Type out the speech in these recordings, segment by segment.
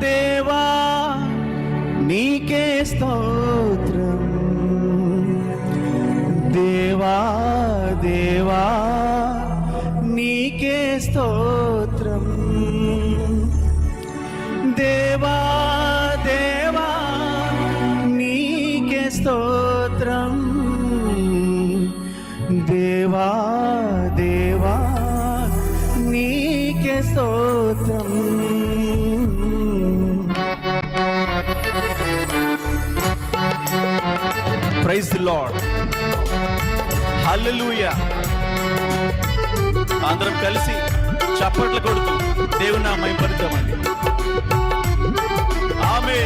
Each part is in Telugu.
దేవా నీకే స్తోత్రం. దేవా దేవా నీకే స్తోత్రం. దేవా ప్రైజ్ లార్డ్ హల్లెలూయా అందరం కలిసి చప్పట్లు కొడుతూ దేవుని నామం పరుద్దామండి ఆమె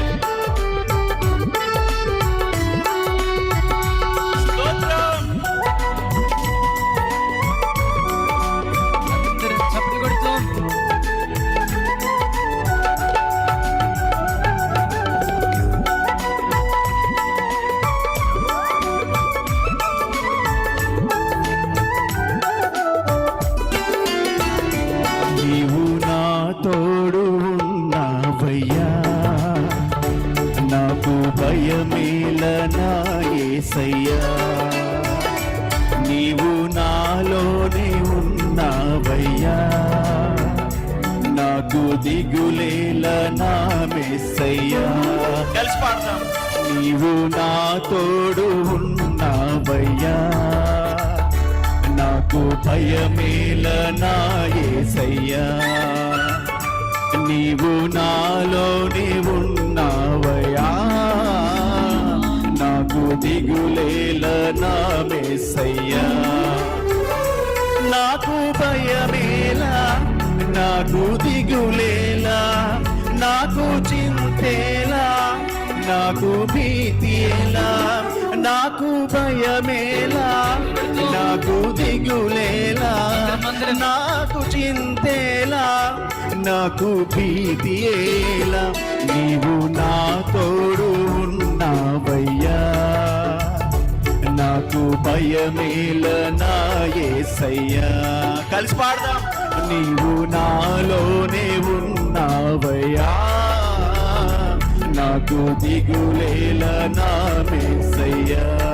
నీవు నాలోనే ఉన్నావయ్యా. నాకు దిగులేల నా మెస్సయ్యా. కలిసి పాడతాం నీవు నా తోడు ఉన్నావయ్యా. నాకు భయమేల నా యేసయ్యా నీవు నాలోనే ఉన్నావయ్యా దిగులేల నా మేసయ్యా నాకు భయమేలా నాకు దిగులేలా నాకు చింతేలా నాకు భీతిలా నాకు భయమేలా నాకు దిగులేలా నాకు చింతేలా నాకు భీతియేలా. నీవు నా తోడు ఉన్నావయ్య. నాకు భయమేల కలిసి పాడదాం. నీవు నాలోనే ఉన్నావయ్యా. నాకు దిగులేల నా మేసయ్యా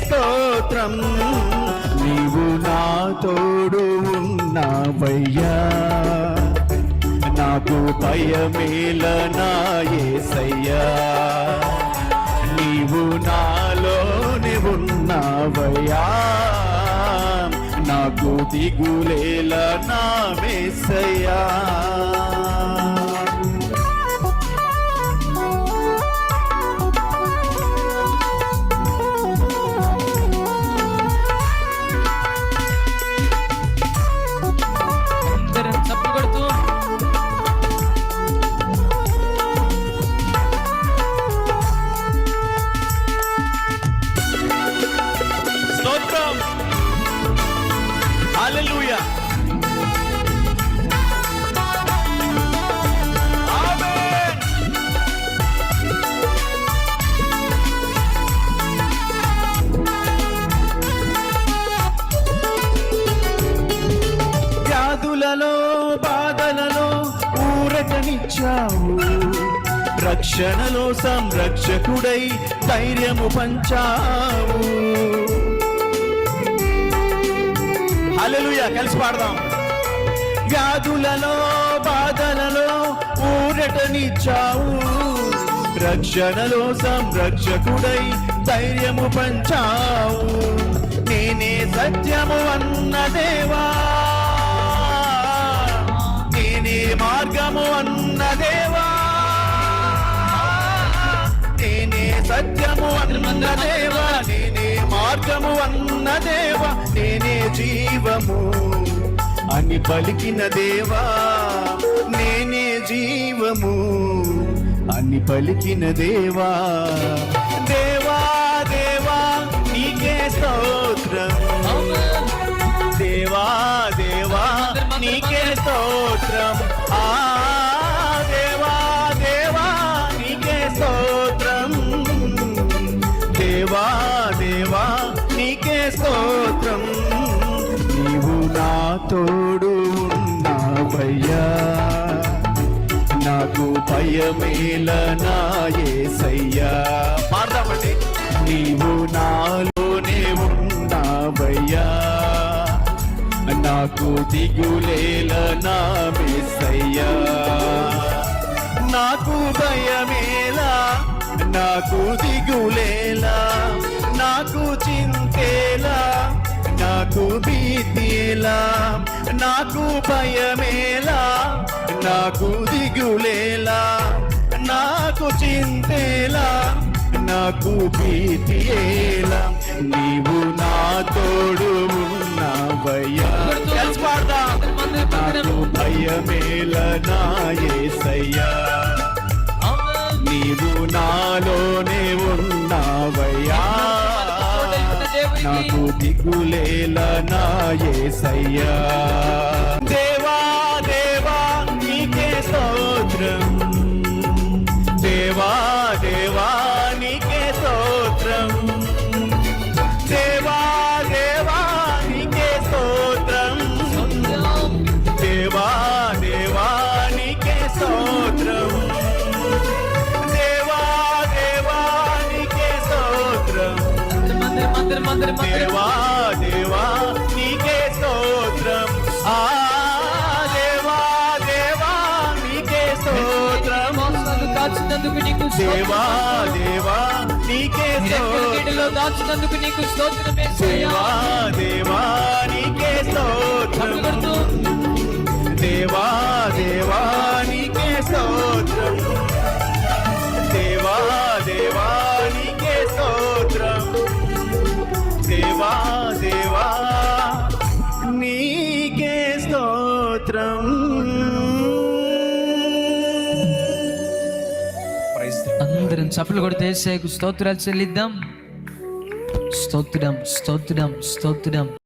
స్తోత్రం. నీవు నా తోడు ఉన్నావయ్యా. నాకు భయమేల నా యేసయ్యా నీవు నాలోనే ఉన్నావయ్యా. నాకు దిగులేల నా మేసయ్యా నిచ్చావు రక్షణలో సంరక్షకుడై ధైర్యము పంచావు. హల్లెలూయా కలిసి పాడదాం. వ్యాధులలో బాధలలో ఊరటనిచ్చావు రక్షణలో సంరక్షకుడై ధైర్యము పంచావు. నేనే సత్యము అన్న దేవా. నేనే మార్గము అన్న దేవా. నేనే సత్యము అన్న దేవా. నేనే మార్గము అన్న దేవా. నేనే జీవము అని పలికిన దేవా. నేనే జీవము అని పలికిన దేవా. దేవ స్తోత్రం. నీవు నా తోడు ఉన్నావయ్యా. నాకు భయమేల నా యేసయ్యా పాడదామండి. నీవు నాలోనే ఉన్నావయ్యా. నాకు దిగులేల నా మెస్సయ్యా నాకు భయమేలా నాకు దిగులేలా నాకు చింతేలా నాకు భీతిలా నాకు భయమేలా నాకు దిగులేలా నాకు చింతేలా నాకు భీతియేలా నీవు నా తోడు ఉన్నావయ్యా నాకు భయమేల నా యేసయ్యా నీవు నాలోనే ఉన్నావయ్యా. నాకు దిగులేలా నా యేసయ్యా దేవా దేవా నీకే స్తోత్రం. మందిరం మందిరం దేవా దేవా నీకే స్తోత్రం. ఆ దేవా దేవా నీకే స్తోత్రం. మోసాలు దాచినందుకు నీకు దేవా దేవా నీకే స్తోత్రం. దాచినందుకు నీకు స్తోత్రం యేసయ్యా. దేవా దేవా నీకే స్తోత్రం. దేవా దేవా నీకే నీకే స్తోత్రం. అందరం చప్పలు కొడితే స్తోత్రాలు చెల్లిద్దాం. స్తోత్రం స్తోత్రం స్తోత్రం.